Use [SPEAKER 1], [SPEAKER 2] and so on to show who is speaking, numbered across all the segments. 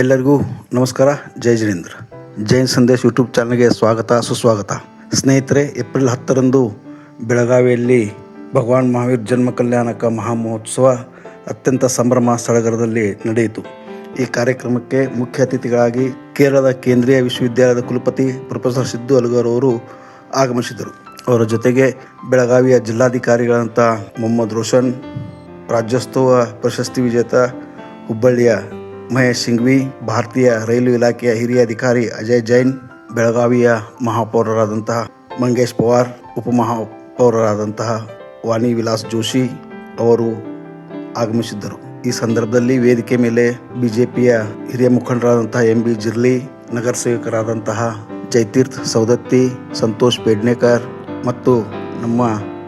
[SPEAKER 1] ಎಲ್ಲರಿಗೂ ನಮಸ್ಕಾರ. ಜೈ ಜಿನೇಂದ್ರ. ಜೈನ್ ಸಂದೇಶ್ ಯೂಟ್ಯೂಬ್ ಚಾನಲ್ಗೆ ಸ್ವಾಗತ, ಸುಸ್ವಾಗತ. ಸ್ನೇಹಿತರೆ, ಏಪ್ರಿಲ್ ಹತ್ತರಂದು ಬೆಳಗಾವಿಯಲ್ಲಿ ಭಗವಾನ್ ಮಹಾವೀರ್ ಜನ್ಮ ಕಲ್ಯಾಣಕ ಮಹಾಮಹೋತ್ಸವ ಅತ್ಯಂತ ಸಂಭ್ರಮ ಸಡಗರದಲ್ಲಿ ನಡೆಯಿತು. ಈ ಕಾರ್ಯಕ್ರಮಕ್ಕೆ ಮುಖ್ಯ ಅತಿಥಿಗಳಾಗಿ ಕೇರಳದ ಕೇಂದ್ರೀಯ ವಿಶ್ವವಿದ್ಯಾಲಯದ ಕುಲಪತಿ ಪ್ರೊಫೆಸರ್ ಸಿದ್ದು ಅಲ್ಗರ್ ಅವರು ಆಗಮಿಸಿದರು ಅವರ ಜೊತೆಗೆ ಬೆಳಗಾವಿಯ ಜಿಲ್ಲಾಧಿಕಾರಿಗಳಂತ ಮೊಹಮ್ಮದ್ ರೋಷನ್, ರಾಜ್ಯೋತ್ಸವ ಪ್ರಶಸ್ತಿ ವಿಜೇತ ಹುಬ್ಬಳ್ಳಿಯ ಮಹೇಶ್ ಸಿಂಘ್ವಿ, ಭಾರತೀಯ ರೈಲು ಇಲಾಖೆಯ ಹಿರಿಯ ಅಧಿಕಾರಿ ಅಜಯ್ ಜೈನ್, ಬೆಳಗಾವಿಯ ಮಹಾಪೌರರಾದಂತಹ ಮಂಗೇಶ್ ಪವಾರ್, ಉಪಮಹಾಪೌರರಾದಂತಹ ವಾಣಿ ವಿಲಾಸ್ ಜೋಶಿ ಅವರು ಆಗಮಿಸಿದ್ದರು. ಈ ಸಂದರ್ಭದಲ್ಲಿ ವೇದಿಕೆ ಮೇಲೆ ಬಿಜೆಪಿಯ ಹಿರಿಯ ಮುಖಂಡರಾದಂತಹ ಎಂ ಬಿ ಜಿರ್ಲಿ, ನಗರ ಸೇವಕರಾದಂತಹ ಜಯತೀರ್ಥ ಸೌದತ್ತಿ ಸಂತೋಷ್ ಪೇಡ್ನೇಕರ್ ಮತ್ತು ನಮ್ಮ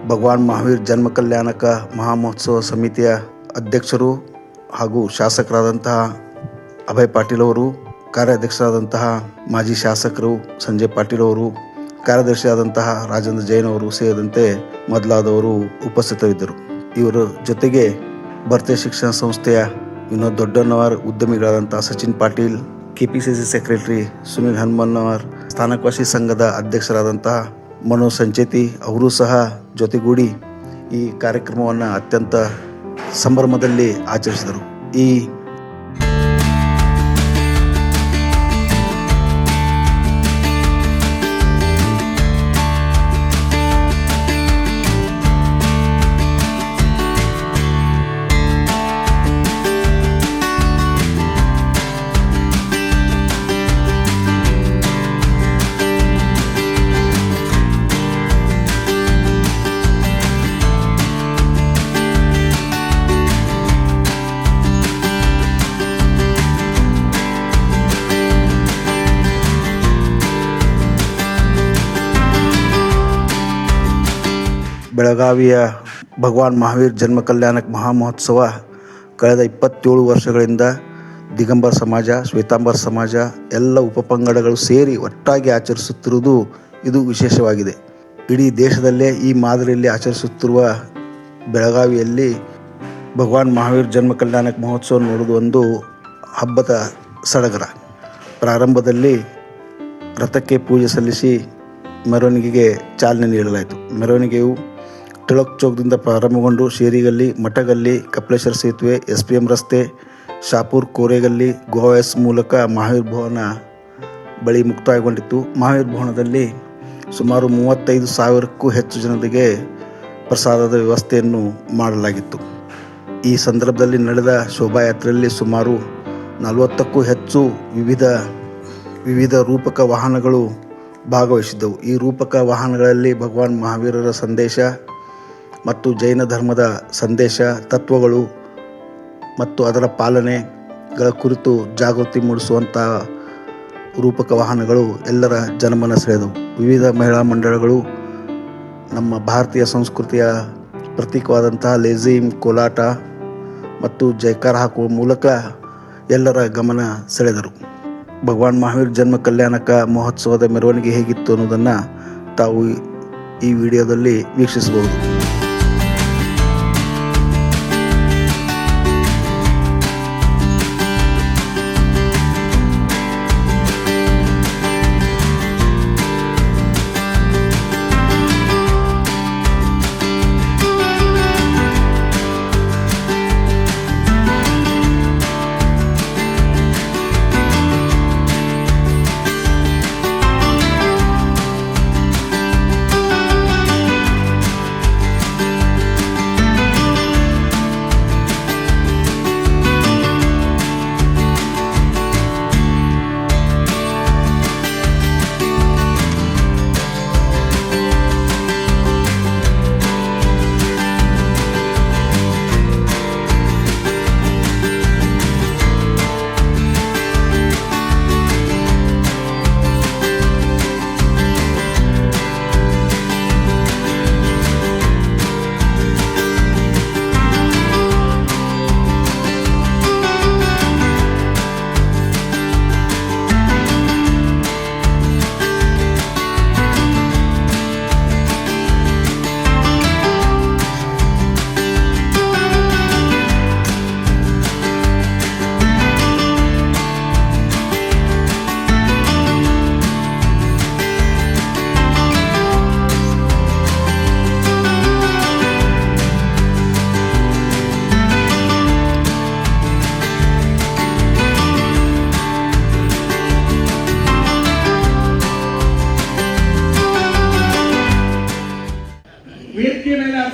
[SPEAKER 1] ಭಗವಾನ್ ಮಹಾವೀರ್ ಜನ್ಮ ಕಲ್ಯಾಣಕ ಮಹಾಮಹೋತ್ಸವ ಸಮಿತಿಯ ಅಧ್ಯಕ್ಷರು ಹಾಗೂ ಶಾಸಕರಾದಂತಹ ಅಭಯ್ ಪಾಟೀಲ್ ಅವರು, ಕಾರ್ಯಾಧ್ಯಕ್ಷರಾದಂತಹ ಮಾಜಿ ಶಾಸಕರು ಸಂಜಯ್ ಪಾಟೀಲ್ ಅವರು, ಕಾರ್ಯದರ್ಶಿಯಾದಂತಹ ರಾಜೇಂದ್ರ ಜೈನ್ ಅವರು ಸೇರಿದಂತೆ ಮೊದಲಾದವರು ಉಪಸ್ಥಿತರಿದ್ದರು. ಇವರ ಜೊತೆಗೆ ಭಾರತೀಯ ಶಿಕ್ಷಣ ಸಂಸ್ಥೆಯ ವಿನೋದ್ ದೊಡ್ಡನವರ್ ಉದ್ಯಮಿಗಳಾದಂತಹ ಸಚಿನ್ ಪಾಟೀಲ್, ಕೆಪಿಸಿಸಿ ಸೆಕ್ರೆಟರಿ ಸುನಿಲ್ ಹನುಮನ್ನವರ್ ಸ್ಥಾನಕವಾಸಿ ಸಂಘದ ಅಧ್ಯಕ್ಷರಾದಂತಹ ಮನೋಜ್ ಸಂಚೇತಿ ಅವರೂ ಸಹ ಜೊತೆಗೂಡಿ ಈ ಕಾರ್ಯಕ್ರಮವನ್ನು ಅತ್ಯಂತ ಸಂಭ್ರಮದಲ್ಲಿ ಆಚರಿಸಿದರು. ಈ ಬೆಳಗಾವಿಯ ಭಗವಾನ್ ಮಹಾವೀರ್ ಜನ್ಮ ಕಲ್ಯಾಣಕ ಮಹಾಮಹೋತ್ಸವ ಕಳೆದ ಇಪ್ಪತ್ತೇಳು ವರ್ಷಗಳಿಂದ ದಿಗಂಬರ ಸಮಾಜ, ಶ್ವೇತಾಂಬರ ಸಮಾಜ, ಎಲ್ಲ ಉಪಪಂಗಡಗಳು ಸೇರಿ ಒಟ್ಟಾಗಿ ಆಚರಿಸುತ್ತಿರುವುದು ಇದು ವಿಶೇಷವಾಗಿದೆ. ಇಡೀ ದೇಶದಲ್ಲೇ ಈ ಮಾದರಿಯಲ್ಲಿ ಆಚರಿಸುತ್ತಿರುವ ಬೆಳಗಾವಿಯಲ್ಲಿ ಭಗವಾನ್ ಮಹಾವೀರ್ ಜನ್ಮ ಕಲ್ಯಾಣಕ್ಕೆ ಮಹೋತ್ಸವ ನೋಡೋದು ಒಂದು ಹಬ್ಬದ ಸಡಗರ. ಪ್ರಾರಂಭದಲ್ಲಿ ರಥಕ್ಕೆ ಪೂಜೆ ಸಲ್ಲಿಸಿ ಮೆರವಣಿಗೆಗೆ ಚಾಲನೆ ನೀಡಲಾಯಿತು. ಮೆರವಣಿಗೆಯು ಟಿಳಕ್ ಚೌಕ್ದಿಂದ ಪ್ರಾರಂಭಗೊಂಡು ಶೇರಿಗಲ್ಲಿ, ಮಠಗಲ್ಲಿ, ಕಪಿಲೇಶ್ವರ ಸೇತುವೆ ಎಸ್ ಪಿ ಎಂ ರಸ್ತೆ, ಶಾಪುರ್ ಕೋರೆಗಲ್ಲಿ ಗೋವಾಸ್ ಮೂಲಕ ಮಹಾವೀರ್ ಭವನ ಬಳಿ ಮುಕ್ತಾಯಗೊಂಡಿತ್ತು. ಮಹಾವೀರ್ ಭವನದಲ್ಲಿ ಸುಮಾರು ಮೂವತ್ತೈದು ಸಾವಿರಕ್ಕೂ ಹೆಚ್ಚು ಜನರಿಗೆ ಪ್ರಸಾದದ ವ್ಯವಸ್ಥೆಯನ್ನು ಮಾಡಲಾಗಿತ್ತು. ಈ ಸಂದರ್ಭದಲ್ಲಿ ನಡೆದ ಶೋಭಾಯಾತ್ರೆಯಲ್ಲಿ ಸುಮಾರು ನಲವತ್ತಕ್ಕೂ ಹೆಚ್ಚು ವಿವಿಧ ವಿವಿಧ ರೂಪಕ ವಾಹನಗಳು ಭಾಗವಹಿಸಿದ್ದವು. ಈ ರೂಪಕ ವಾಹನಗಳಲ್ಲಿ ಭಗವಾನ್ ಮಹಾವೀರರ ಸಂದೇಶ ಮತ್ತು ಜೈನ ಧರ್ಮದ ಸಂದೇಶ, ತತ್ವಗಳು ಮತ್ತು ಅದರ ಪಾಲನೆಗಳ ಕುರಿತು ಜಾಗೃತಿ ಮೂಡಿಸುವಂಥ ರೂಪಕ ವಾಹನಗಳು ಎಲ್ಲರ ಜನಮನ ಸೆಳೆದವು ವಿವಿಧ ಮಹಿಳಾ ಮಂಡಳಗಳು ನಮ್ಮ ಭಾರತೀಯ ಸಂಸ್ಕೃತಿಯ ಪ್ರತೀಕವಾದಂತಹ ಲೇಝಿಮ್, ಕೋಲಾಟ ಮತ್ತು ಜೈಕಾರ ಹಾಕುವ ಮೂಲಕ ಎಲ್ಲರ ಗಮನ ಸೆಳೆದರು. ಭಗವಾನ್ ಮಹಾವೀರ್ ಜನ್ಮ ಕಲ್ಯಾಣಕ ಮಹೋತ್ಸವದ ಮೆರವಣಿಗೆ ಹೇಗಿತ್ತು ಅನ್ನೋದನ್ನು ತಾವು ಈ ವಿಡಿಯೋದಲ್ಲಿ ವೀಕ್ಷಿಸಬಹುದು.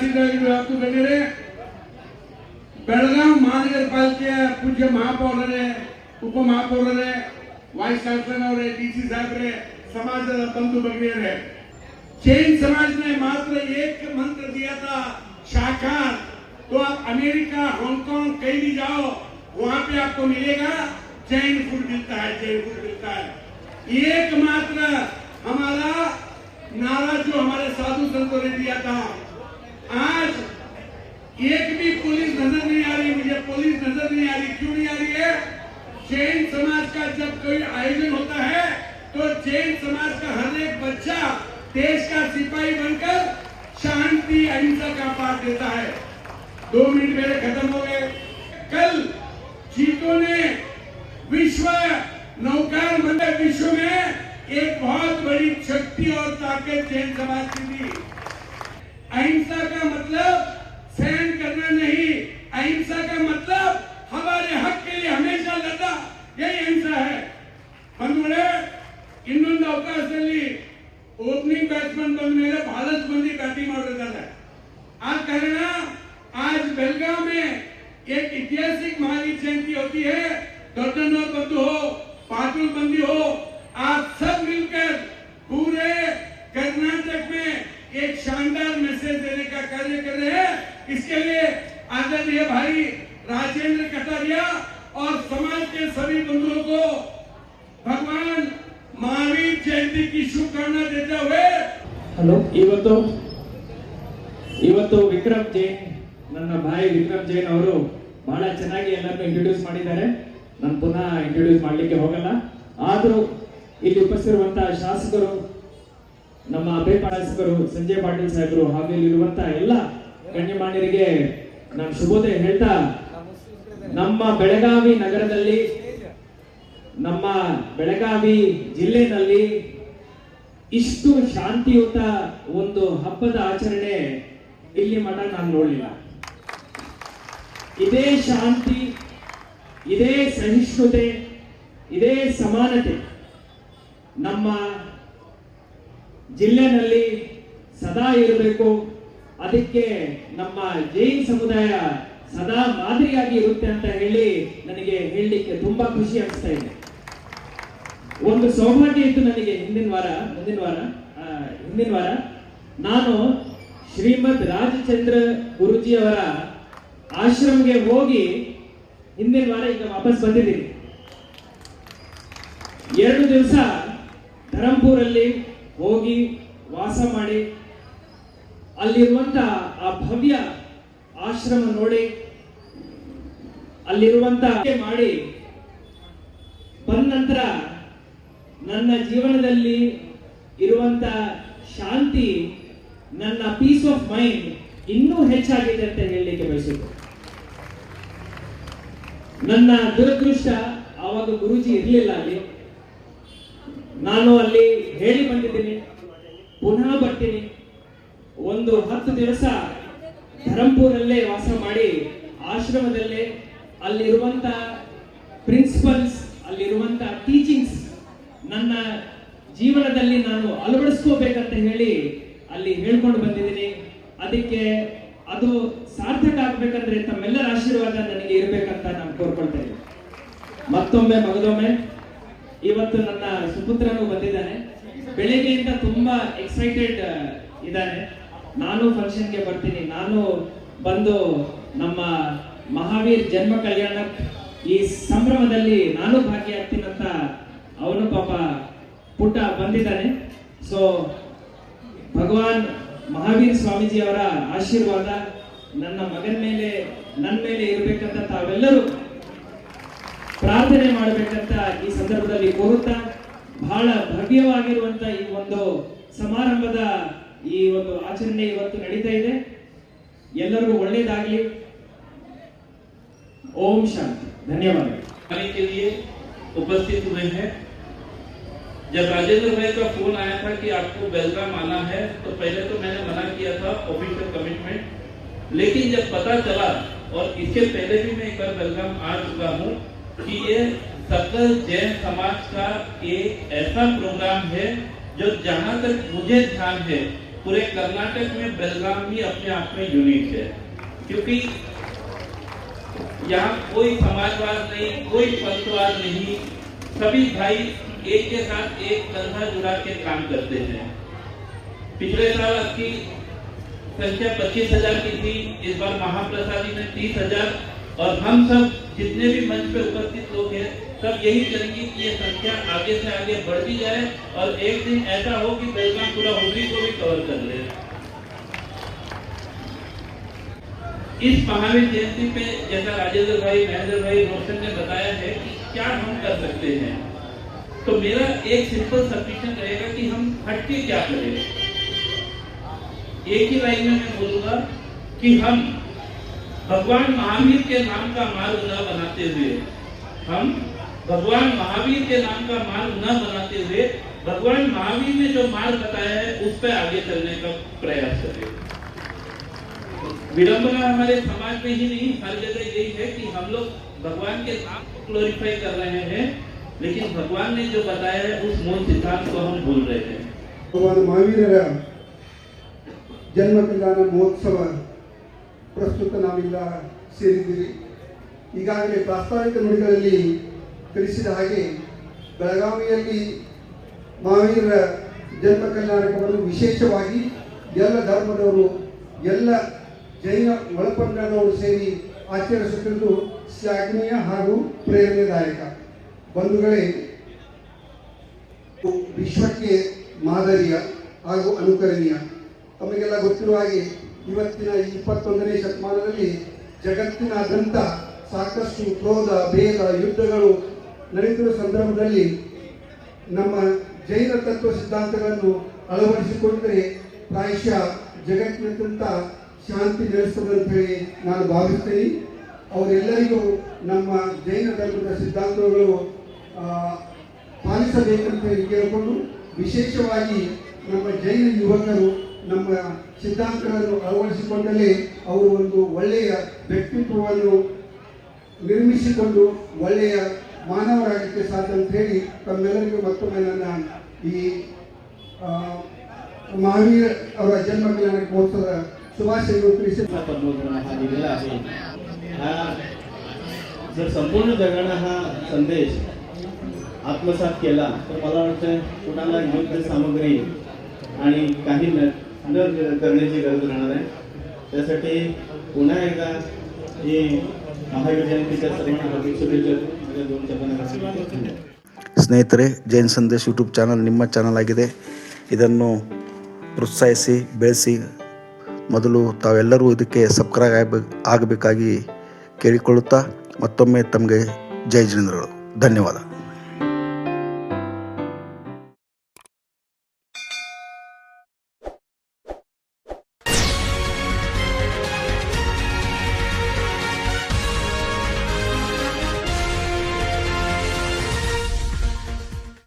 [SPEAKER 2] ತಹಸೀಲ್ದಾರ್ಗಳು ಹತ್ತು ಗಣ್ಯರೇ ಬೆಳಗಾವಿ ಮಹಾನಗರ ಪಾಲಿಕೆಯ ಪೂಜ್ಯ ಮಹಾಪೌರರೇ ಉಪಮಹಾಪೌರರೇ ವಾಯ್ಸ್ ಚಾನ್ಸಲರ್ ಅವರೇ ಡಿ ಸಿ ಸಾಹೇಬ್ರೆ जैन समाज ने मात्र एक मंत्र दिया था शाकार तो आप अमेरिका, हांगकांग कहीं भी जाओ, वहाँ पे आपको मिलेगा, जैन फ़ूड मिलता है, जैन फ़ूड मिलता है। एकमात्र हमारा नारा जो हमारे साधु संतों ने दिया था आज एक भी पुलिस नज़र नहीं आ रही, मुझे पुलिस नज़र नहीं आ रही, क्यों नहीं आ रही है? जैन समाज का जब कोई आयोजन होता है तो जैन समाज का हर एक बच्चा देश का सिपाही बनकर शांति, अहिंसा का पाठ देता है। दो मिनट मेरे खत्म हो गए। कल जीतो ने विश्व नौकार मंडल विश्व में एक बहुत बड़ी शक्ति और ताकत जैन समाज की थी अहिंसा का मतलब सहन करना नहीं अहिंसा का मतलब हमारे हक के लिए हमेशा लड़ा यही अहिंसा है ಬಂಧುಗಳೇ ಇನ್ನೊಂದು ಅವಕಾಶದಲ್ಲಿ ಓಪನಿಂಗ್ ಬ್ಯಾಟ್ಸ್ಮನ್ ಬಂದ ಮೇಲೆ ಬಹಳಷ್ಟು ಮಂದಿ ಬ್ಯಾಟಿಂಗ್ ಮಾಡಿದ್ದಾರೆ ಆ ಕಾರಣ आज बेलगांव में एक ऐतिहासिक महावीर जयंती होती है दर्जनों बंधु हो पाटिल बंदी हो आप सब कार्य कर रहे हैं इसके लिए आदरणीय भाई राजेंद्र कटारिया और समाज के सभी बंधुओं को भगवान महावीर जयंती की शुभकामना देते हुए
[SPEAKER 3] ಹಲೋ ಇವತ್ತು ಇವತ್ತು ವಿಕ್ರಮ್ ಜೈನ್ ನನ್ನ ಭಾಯಿ ವಿಕ್ರಮ್ ಜೈನ್ ಅವರು ಬಹಳ ಚೆನ್ನಾಗಿ ಎಲ್ಲರನ್ನು ಇಂಟ್ರೊಡ್ಯೂಸ್ ಮಾಡಿದ್ದಾರೆ ನಾನು ಪುನಃ ಇಂಟ್ರೊಡ್ಯೂಸ್ ಮಾಡಲಿಕ್ಕೆ ಹೋಗಲ್ಲ ಆದರೂ ಇಲ್ಲಿ ಉಪಸ್ಥಿರುವಂತಹ ಶಾಸಕರು ನಮ್ಮ ಅಭಯ ಶಾಸಕರು ಸಂಜಯ್ ಪಾಟೀಲ್ ಸಾಹೇಬರು ಹಾಗೂ ಇಲ್ಲಿರುವಂತ ಎಲ್ಲ ಗಣ್ಯಮಾನ್ಯರಿಗೆ ನಾನು ಶುಭೋದಯ ಹೇಳ್ತಾ, ನಮ್ಮ ಬೆಳಗಾವಿ ನಗರದಲ್ಲಿ, ನಮ್ಮ ಬೆಳಗಾವಿ ಜಿಲ್ಲೆನಲ್ಲಿ ಇಷ್ಟು ಶಾಂತಿಯುತ ಒಂದು ಹಬ್ಬದ ಆಚರಣೆ ಇಲ್ಲಿ ಮಠ ನಾನು ನೋಡಲಿಲ್ಲ. ಇದೇ ಶಾಂತಿ, ಇದೇ ಸಹಿಷ್ಣುತೆ, ಇದೇ ಸಮಾನತೆ ನಮ್ಮ ಜಿಲ್ಲೆನಲ್ಲಿ ಸದಾ ಇರಬೇಕು. ಅದಕ್ಕೆ ನಮ್ಮ ಜೈನ್ ಸಮುದಾಯ ಸದಾ ಮಾದರಿಯಾಗಿ ಇರುತ್ತೆ ಅಂತ ಹೇಳಿ ನನಗೆ ಹೇಳಲಿಕ್ಕೆ ತುಂಬಾ ಖುಷಿ ಅನಿಸ್ತಾ ಇದೆ. ಒಂದು ಸೌಭಾಗ್ಯ ಇತ್ತು ನನಗೆ ಹಿಂದಿನ ವಾರ, ಮುಂದಿನ ವಾರ ಹಿಂದಿನ ವಾರ. ನಾನು ಶ್ರೀಮದ್ ರಾಜಚಂದ್ರ ಗುರುಜಿ ಅವರ ಆಶ್ರಮ್ಗೆ ಹೋಗಿ ಹಿಂದಿನ ವಾರ ಈಗ ವಾಪಸ್ ಬಂದಿದ್ದೀನಿ. ಎರಡು ದಿವಸ ಧರಂಪುರಲ್ಲಿ ಹೋಗಿ ವಾಸ ಮಾಡಿ ಅಲ್ಲಿರುವಂತ ಆ ಭವ್ಯ ಆಶ್ರಮ ನೋಡಿ ಅಲ್ಲಿರುವಂತ ಮಾಡಿ ಬಂದ ನಂತರ ನನ್ನ ಜೀವನದಲ್ಲಿ ಇರುವಂತ ಶಾಂತಿ, ನನ್ನ ಪೀಸ್ ಆಫ್ ಮೈಂಡ್ ಇನ್ನೂ ಹೆಚ್ಚಾಗಿದೆ ಅಂತ ಹೇಳಲಿಕ್ಕೆ ಬಯಸುತ್ತೆ ನನ್ನ ದುರದೃಷ್ಟ ಆವಾಗ ಗುರುಜಿ ಇರಲಿಲ್ಲ ಅಲ್ಲಿ. ನಾನು ಅಲ್ಲಿ ಹೇಳಿ ಬಂದಿದ್ದೀನಿ, ಪುನಃ ಬರ್ತೀನಿ. ಒಂದು ಹತ್ತು ದಿವಸ ಧರಂಪುರಲ್ಲೇ ವಾಸ ಮಾಡಿ ಆಶ್ರಮದಲ್ಲೇ ಅಲ್ಲಿರುವಂತ ಪ್ರಿನ್ಸಿಪಲ್ಸ್, ಅಲ್ಲಿರುವಂತ ಟೀಚಿಂಗ್ಸ್ ನನ್ನ ಜೀವನದಲ್ಲಿ ನಾನು ಅಳವಡಿಸ್ಕೋಬೇಕಂತ ಹೇಳಿ ಅಲ್ಲಿ ಹೇಳ್ಕೊಂಡು ಬಂದಿದ್ದೀನಿ. ಅದಕ್ಕೆ ಅದು ಸಾರ್ಥಕ ಆಗ್ಬೇಕಂದ್ರೆ ತಮ್ಮೆಲ್ಲರ ಆಶೀರ್ವಾದ ನನಗೆ ಇರಬೇಕಂತ ನಾನು ಕೋರ್ಕೊಳ್ತಾ ಇದ್ದೀನಿ. ಮತ್ತೊಮ್ಮೆ ಮಗದೊಮ್ಮೆ. ಇವತ್ತು ನನ್ನ ಸುಪುತ್ರನು ಬಂದಿದ್ದಾನೆ. ಬೆಳಿಗ್ಗೆಯಿಂದ ತುಂಬಾ ಎಕ್ಸೈಟೆಡ್ ಇದ್ದಾನೆ. ನಾನು ಫಂಕ್ಷನ್ಗೆ ಬರ್ತೀನಿ. ನಾನು ಬಂದು ನಮ್ಮ ಮಹಾವೀರ್ ಜನ್ಮ ಕಲ್ಯಾಣ ಈ ಸಂಭ್ರಮದಲ್ಲಿ ನಾನು ಭಾಗಿಯಾಗ್ತೀನಂತ ಅವನು ಪಾಪ ಪುಟ್ಟ ಬಂದಿದ್ದಾನೆ. ಸೊ ಭಗವಾನ್ ಮಹಾವೀರ್ ಸ್ವಾಮೀಜಿ ಅವರ ಆಶೀರ್ವಾದ ನನ್ನ ಮಗನ ಮೇಲೆ ನನ್ನ ಮೇಲೆ ಇರಬೇಕಂತ ತಾವೆಲ್ಲರೂ ಪ್ರಾರ್ಥನೆ ಮಾಡಬೇಕಂತ ಈ ಸಂದರ್ಭದಲ್ಲಿ ಕೋರುತ್ತಾ ಬಹಳ ಭವ್ಯವಾಗಿರುವಂತ ಈ ಒಂದು ಸಮಾರಂಭದ ಈ ಒಂದು ಆಚರಣೆ ಇವತ್ತು ನಡೀತಾ ಇದೆ ಎಲ್ಲರಿಗೂ ಒಳ್ಳೇದಾಗ್ಲಿ ಓಂ ಶಾಂತಿ ಧನ್ಯವಾದಗಳು
[SPEAKER 4] आने के लिए उपस्थित हुए हैं जब राजेंद्र भाई का फोन आया था कि आपको बेलगाम आना है तो पहले तो मैंने मना किया था ऑफिशियल कमिटमेंट लेकिन जब पता चला और इसके पहले भी मैं एक बार बेलगाम आ चुका हूँ कि ये सकल जैन समाज का एक ऐसा प्रोग्राम है जो जहाँ तक मुझे ध्यान है, पूरे कर्नाटक में बेलगाम ही अपने आप में यूनिक है। क्योंकि यहाँ कोई समाजवाद नहीं, कोई पंथवाद नहीं, सभी भाई एक के साथ एक कंधा जुड़ा के काम करते हैं। पिछले साल आपकी संख्या पच्चीस हज़ार की थी, इस बार महाप्रसादी ने तीस हज़ार, और हम सब जितने भी मंच पे उपस्थित लोग हैं, सब यही करेंगे कि ये संख्या आगे से आगे बढ़ती जाए और एक दिन ऐसा हो कि बेलगाम पूरा हुगली को भी कवर कर ले। इस महावीर जयंती पे जैसा राजेंद्र भाई, महेंद्र भाई, रोशन ने बताया है कि क्या हम कर सकते हैं। तो मेरा एक सिंपल सब्मिशन रहेगा कि हम हटके क्या करें। एक ही लाइन में मैं बोलूँगा कि हम भगवान महावीर के नाम का मार्ग न बनाते हुए, हम भगवान महावीर के नाम का मार्ग न बनाते हुए, भगवान महावीर ने जो मार्ग बताया है, उस पर आगे चलने का प्रयास करें। विडंबना हमारे समाज में ही नहीं, हर जगह यही है कि हम लोग भगवान के नाम को क्लोरिफाई कर रहे हैं, लेकिन भगवान ने जो बताया है, उस मूल सिद्धांत को हम भूल रहे हैं।
[SPEAKER 5] भगवान महावीर जन्म कल्याण महोत्सव ಪ್ರಸ್ತುತ ನಾವೆಲ್ಲ ಸೇರಿದ್ದೀರಿ ಈಗಾಗಲೇ ಪ್ರಾಸ್ತಾವಿಕ ನುಡಿಗಳಲ್ಲಿ ತಿಳಿಸಿದ ಹಾಗೆ ಬೆಳಗಾವಿಯಲ್ಲಿ ಮಹಾವೀರ ಜನ್ಮ ಕಲ್ಯಾಣಕವನ್ನು ವಿಶೇಷವಾಗಿ ಎಲ್ಲ ಧರ್ಮದವರು, ಎಲ್ಲ ಜೈನ ಒಳಪಂಗಡದವರು ಸೇರಿ ಆಚರಿಸುತ್ತಿರುವುದು ಶ್ಲಾಘನೀಯ ಹಾಗೂ ಪ್ರೇರಣೆದಾಯಕ. ಬಂಧುಗಳೇ, ವಿಶ್ವಕ್ಕೆ ಮಾದರಿಯ ಹಾಗೂ ಅನುಕರಣೀಯ. ತಮಗೆಲ್ಲ ಗೊತ್ತಿರುವ ಹಾಗೆ ಇವತ್ತಿನ ಇಪ್ಪತ್ತೊಂದನೇ ಶತಮಾನದಲ್ಲಿ ಜಗತ್ತಿನಾದ್ಯಂತ ಸಾಕಷ್ಟು ಕ್ರೋಧ, ಭೇದ, ಯುದ್ಧಗಳು ನಡೆಯುತ್ತಿರುವ ಸಂದರ್ಭದಲ್ಲಿ ನಮ್ಮ ಜೈನ ತತ್ವ ಸಿದ್ಧಾಂತಗಳನ್ನು ಅಳವಡಿಸಿಕೊಂಡರೆ ಪ್ರಾಯಶಃ ಜಗತ್ತಿನಾದ್ಯಂತ ಶಾಂತಿ ನೆಲೆಸ್ತದೆ ಹೇಳಿ ನಾನು ಭಾವಿಸ್ತೀನಿ ಅವರೆಲ್ಲರಿಗೂ ನಮ್ಮ ಜೈನ ಧರ್ಮದ ಸಿದ್ಧಾಂತಗಳು ಪಾಲಿಸಬೇಕಂತ ಹೇಳಿ ಕೇಳಿಕೊಂಡು ವಿಶೇಷವಾಗಿ ನಮ್ಮ ಜೈನ ಯುವಕರು ನಮ್ಮ ಸಿದ್ಧಾಂತಗಳನ್ನು ಅಳವಡಿಸಿಕೊಂಡಲ್ಲಿ ಅವರು ಒಂದು ಒಳ್ಳೆಯ ವ್ಯಕ್ತಿತ್ವವನ್ನು ನಿರ್ಮಿಸಿಕೊಂಡು ಒಳ್ಳೆಯ ಮಾನವರಾಗಲಿಕ್ಕೆ ಸಾಧ್ಯ ಅಂತ ಹೇಳಿ ತಮ್ಮೆಲ್ಲರಿಗೂ ಮತ್ತೊಮ್ಮೆ ನನ್ನ ಈ ಆ, ಮಹಾವೀರ ಅವರ ಜನ್ಮ ಕಲ್ಯಾಣ ಮಹೋತ್ಸವದ ಶುಭಾಶಯಗಳು ತಿಳಿಸಿ
[SPEAKER 6] परमेश्वरानं हा दिलेला आहे हा जर संपूर्ण जगानं हा संदेश आत्मसात केला तर मला वाटतं कुणाला युद्ध सामग्री आणि काही न न करण्याची गरज राहणार आहे त्यासाठी पुन्हा एकदा ही महावीर जयंतीच्या सर्वांना हार्दिक शुभेच्छा माझ्या दोन शब्दांना
[SPEAKER 1] ಸ್ನೇಹಿತರೆ ಜೈನ್ ಸಂದೇಶ್ ಯೂಟ್ಯೂಬ್ ಚಾನಲ್ ನಿಮ್ಮ ಚಾನಲ್ ಆಗಿದೆ ಇದನ್ನು ಪ್ರೋತ್ಸಾಹಿಸಿ ಬೆಳೆಸಿ ಮೊದಲು ತಾವೆಲ್ಲರೂ ಇದಕ್ಕೆ ಸಬ್ಸ್ಕ್ರೈಬ್ ಆಗಬೇಕು ಆಗಬೇಕಾಗಿ ಕೇಳಿಕೊಳ್ಳುತ್ತಾ ಮತ್ತೊಮ್ಮೆ ತಮಗೆ ಜೈ ಜಿನೇಂದ್ರಗಳು ಧನ್ಯವಾದ